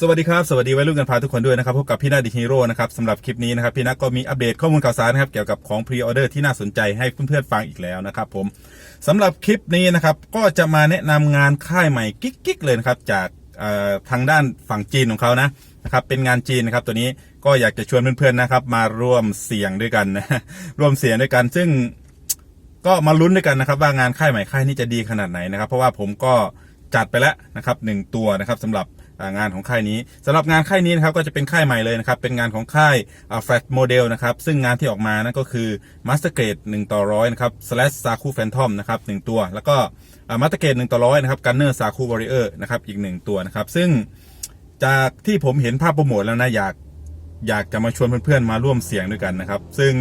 สวัสดีครับ สวัสดีวัยรุ่นกันพาทุกคนด้วยนะครับ พบกับพี่นาดิฮีโร่นะครับสำหรับคลิปนี้นะครับ พี่นักก็มีอัปเดตข้อมูลข่าวสารนะครับ เกี่ยวกับของพรีออเดอร์ที่น่าสนใจให้เพื่อนๆฟังอีกแล้วนะครับผมสำหรับคลิปนี้นะครับ ก็จะมาแนะนำงานค่ายใหม่กิ๊กๆเลยนะครับ จากทางด้านฝั่งจีนของเขานะนะครับเป็นงานจีนนะครับตัวนี้ก็อยากจะชวนเพื่อนๆนะครับ มาร่วมเสี่ยงด้วยกันนะร่วมเสี่ยงด้วยกัน ซึ่งก็มาลุ้นด้วยกันนะครับว่างานค่ายใหม่ค่ายนี้จะดีขนาดไหนนะครับ เพราะว่าผมก็จัดไปแล้วนะครับหนึ่งตัวนะครับสำหรับ งานของค่ายนี้สำหรับงานค่ายนี้นะครับก็จะเป็นค่ายใหม่เลยนะครับเป็นงานของค่ายแฟลตโมเดลนะครับซึ่งงานที่ออกมานั่นก็คือ Master Grade 1ต่อร้อยนะครับ slash Saku Phantom นะครับหนึ่งตัว แล้วก็มาสเตอร์เกรดหนึ่งต่อร้อยนะครับ Gunner Saku Warrior นะครับอีกหนึ่งตัวนะครับซึ่งจากที่ผมเห็นภาพโปรโมทแล้วนะอยากอยากจะมาชวนเพื่อนๆมาร่วมเสียงด้วยกันนะครับ ซึ่ง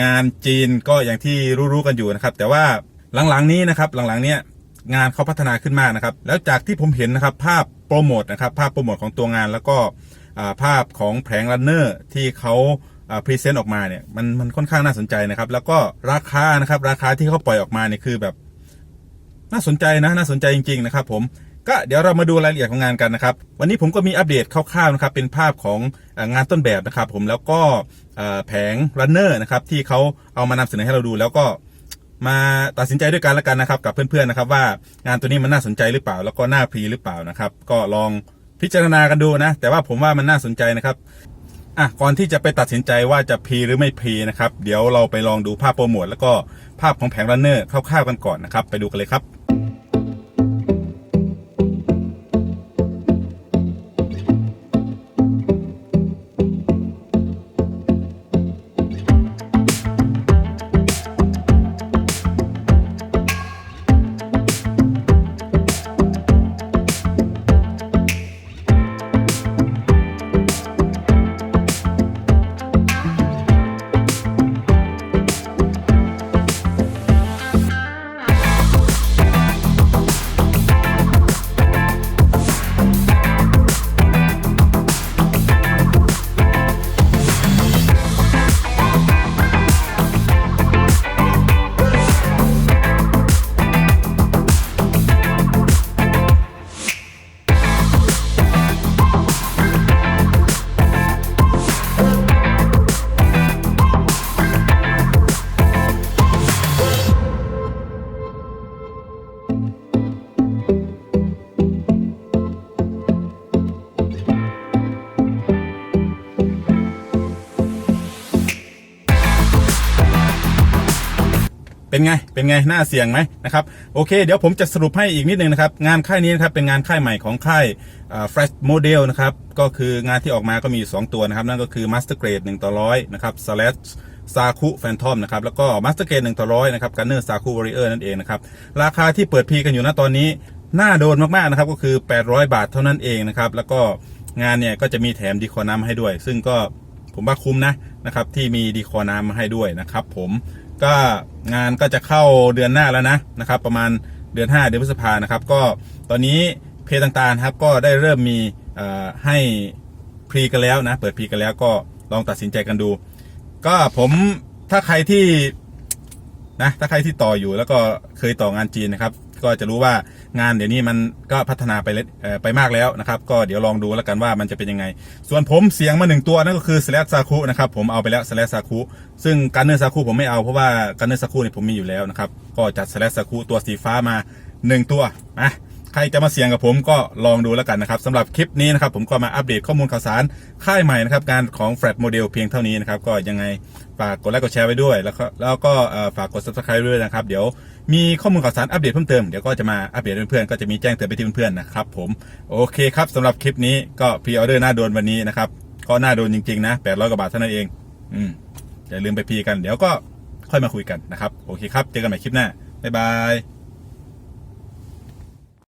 งานจีนก็อย่างที่รู้ๆกันอยู่นะครับ แต่ว่าหลังๆนี้นะครับหลังๆเนี้ย งานเขาพัฒนาขึ้นมากนะครับ แล้วจากที่ผมเห็นนะครับ ภาพโปรโมทนะครับ ภาพโปรโมทของตัวงานแล้วก็ภาพของแผงรันเนอร์ที่เขาพรีเซนต์ออกมาเนี่ยมันมันค่อนข้างน่าสนใจนะครับ แล้วก็ราคานะครับราคาที่เขาปล่อยออกมาเนี่ยคือแบบ น่าสนใจนะน่าสนใจจริง ๆ นะครับ ผมก็เดี๋ยวเรามาดูรายละเอียดของงานกันนะครับ วันนี้ผมก็มีอัปเดตคร่าวๆนะครับ เป็นภาพของงานต้นแบบนะครับ ผมแล้วก็แผงรันเนอร์นะครับที่เขาเอามานำเสนอให้เราดูแล้วก็ มาตัดสินใจด้วยกันแล้วกันนะครับ กับเพื่อนๆนะครับว่างานตัวนี้มันน่าสนใจหรือเปล่า แล้วก็น่าพรีหรือเปล่านะครับ ก็ลองพิจารณากันดูนะ แต่ว่าผมว่ามันน่าสนใจนะครับอะก่อนที่จะไปตัดสินใจว่าจะพรีหรือไม่พรีนะครับ เดี๋ยวเราไปลองดูภาพโปรโมทแล้วก็ภาพของแผงรันเนอร์คร่าวๆกันก่อนนะครับ ไปดูกันเลยครับ เป็นไง เป็นไง น่าเสี่ยงไหมนะครับ โอเค เดี๋ยวผมจะสรุปให้อีกนิดนึงนะครับ งานค่ายนี้นะครับ เป็นงานค่ายใหม่ของค่าย Fresh Model นะครับ ก็คืองานที่ออกมาก็มีอยู่2ตัวนะครับ นั่นก็คือ Master Grade 1ต่อร้อยนะครับ slash Saku Phantom นะครับ แล้วก็ Master Grade 1ต่อร้อยนะครับ Gunner Saku Warrior นั่นเองนะครับ ราคาที่เปิดพีกันอยู่ณตอนนี้ น่าโดนมากๆนะครับ ก็คือ 800 บาทเท่านั้นเองนะครับ แล้วก็งานเนี่ยก็จะมีแถมดีคอน้ำให้ด้วย ซึ่งก็ผมว่าคุ้มนะนะครับที่มีดีคอน้ำมาให้ด้วยนะครับผมก็ งานก็จะเข้าเดือนหน้าแล้วนะนะครับ ประมาณเดือน 5 เดือนพฤษภานะครับ ก็ตอนนี้เพจต่างๆครับก็ได้เริ่มมีให้พรีกันแล้วนะ เปิดพรีกันแล้วก็ลองตัดสินใจกันดู ก็ผมถ้าใครที่นะถ้าใครที่ต่ออยู่แล้วก็เคยต่องานจีนนะครับ ก็จะรู้ว่างานเดี๋ยวนี้มันก็พัฒนาไปเล็เอ่อไปมากแล้วนะครับ ก็เดี๋ยวลองดูแล้วกันว่ามันจะเป็นยังไง ส่วนผมเสียงมาหนึ่งตัวนั่นก็คือสแลซาคุนะครับผมเอาไปแล้วสแลซาคุซึ่งการเนอร์ซาคุผมไม่เอาเพราะว่าการเนอร์ซาคุเนี่ยผมมีอยู่แล้วนะครับก็จัดสแลซาคุตัวสีฟ้ามาหนึ่งตัวนะ รจะมาเสี่ยงกับผมก็ลองดูแล้วกันนะครับสำหรับคลิปนี้นะครับผมก็มาอัปเดตข้อมูลข่าวสารค่ายใหม่นะครับงานของ Flat Model เพียงเท่านี้นะครับก็ยังไงฝากกดไลค์กดแชร์ไว้ด้วย แล้วก็แล้วก็ฝากกด subscribe ด้วยนะครับ เดี๋ยวมีข้อมูลข่าวสารอัปเดตเพิ่มเติมเดี๋ยวก็จะมาอัปเดตเพื่อนๆก็จะมีแจ้งเตือนไปที่เพื่อนๆนะครับผมโอเคครับสำหรับคลิปนี้ก็พรีออเดอร์หน้าโดนวันนี้นะครับก็หน้าโดนจริงๆนะ800กว่าบาทเท่านั้นเองอืมอย่าลืมไปพีกันเดี๋ยวก็ค่อยมาคุยกันนะครับโอเคครับเจอกันใหม่คลิปหน้าบ๊ายบาย